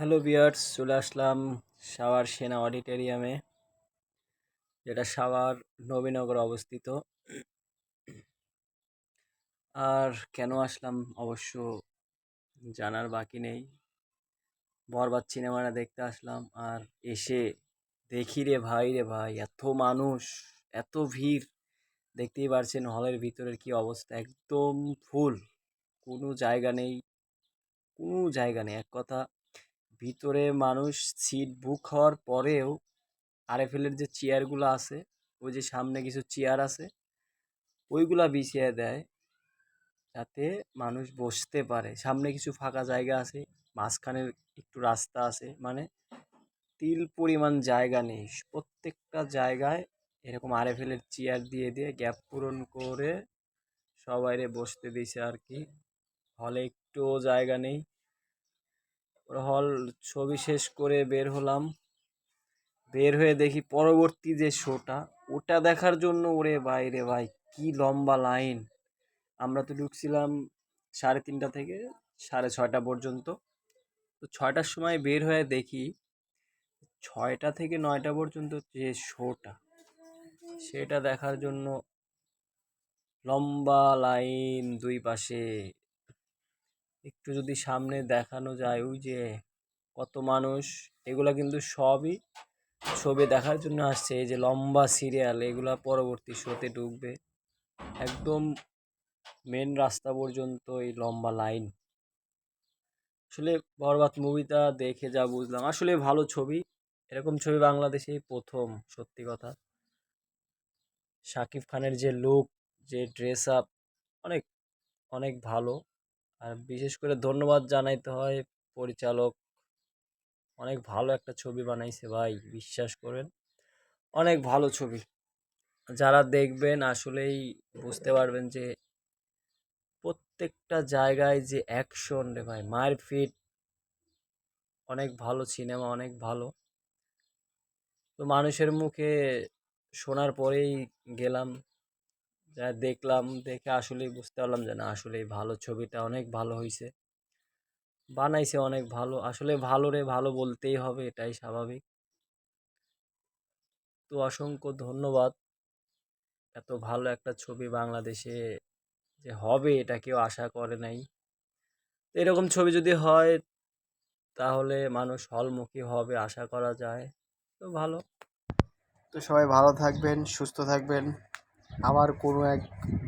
Hello বিয়ার্স চলে আসলাম sour সেনা অডিটোরিয়ামে, যেটা সাওয়ার নবীনগর অবস্থিত। আর কেন আসলাম অবশ্য জানার বাকি নেই। বরবাদ সিনেমাটা দেখতে আসলাম, আর এসে দেখি রে ভাই রে ভাই, এত মানুষ, এত ভিড়। দেখতেই পারছেন হলের ভিতরের কি অবস্থা, একদম ফুল। কোনো জায়গা নেই, কোনো জায়গা নেই, এক কথা। ভিতরে মানুষ সিট বুক হওয়ার পরেও আরএফএলের যে চেয়ারগুলো আছে, ওই যে সামনে কিছু চেয়ার আছে, ওইগুলা বিছিয়ে দেয় যাতে মানুষ বসতে পারে। সামনে কিছু ফাঁকা জায়গা আছে মাঝখানের একটু রাস্তা আছে মানে তিল পরিমাণ জায়গা নেই। প্রত্যেকটা জায়গায় এরকম আরএফএলের চেয়ার দিয়ে দিয়ে গ্যাপ পূরণ করে সবাইরে বসতে দিছে আর কি। হলে একটুও জায়গা নেই। হল ছবি শেষ করে বের হলাম। বের হয়ে দেখি পরবর্তী যে শোটা, ওটা দেখার জন্য ওরে বাইরে ভাই, কি লম্বা লাইন। আমরা তো ঢুকছিলাম সাড়ে তিনটা থেকে সাড়ে ছয়টা পর্যন্ত। তো ছয়টার সময় বের হয়ে দেখি ছয়টা থেকে নয়টা পর্যন্ত যে শোটা, সেটা দেখার জন্য লম্বা লাইন দুই পাশে একটু যদি সামনে দেখানো যায়, ওই যে কত মানুষ, এগুলা কিন্তু সবই ছবি দেখার জন্য আসছে। এই যে লম্বা সিরিয়াল, এগুলা পরবর্তী শোতে ঢুকবে। একদম মেন রাস্তা পর্যন্ত এই লম্বা লাইন আসলে বরবাদ মুভিটা দেখে যা বুঝলাম। আসলে ভালো ছবি। এরকম ছবি বাংলাদেশেই প্রথম, সত্যি কথা। শাকিব খানের যে লুক যে ড্রেস আপ অনেক অনেক ভালো। আর বিশেষ করে ধন্যবাদ জানাইতে হয় পরিচালক। অনেক ভালো একটা ছবি বানাইছে ভাই, বিশ্বাস করেন। অনেক ভালো ছবি। যারা দেখবেন আসলেই বুঝতে পারবেন যে প্রত্যেকটা জায়গায় যে অ্যাকশন রে ভাই মায়ের মারপিট। অনেক ভালো সিনেমা, অনেক ভালো। তো মানুষের মুখে শোনার পরেই গেলাম। দেখলাম, দেখে আসলেই বুঝতে পারলাম যে না, আসলেই ভালো ছবিটা অনেক ভালো হয়েছে বানাইছে অনেক ভালো, আসলে ভালো রে ভালো বলতেই হবে, এটাই স্বাভাবিক। তো অসংখ্য ধন্যবাদ। এত ভালো একটা ছবি বাংলাদেশে যে হবে, এটা কেউ আশা করে নাই। এরকম ছবি যদি হয়, তাহলে মানুষ হলমুখী হবে, আশা করা যায়। তো ভালো। তো সবাই ভালো থাকবেন, সুস্থ থাকবেন। আবার কোনো এক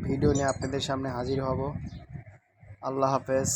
ভিডিও নিয়ে আপনাদের সামনে হাজির হব। আল্লাহ হাফেজ।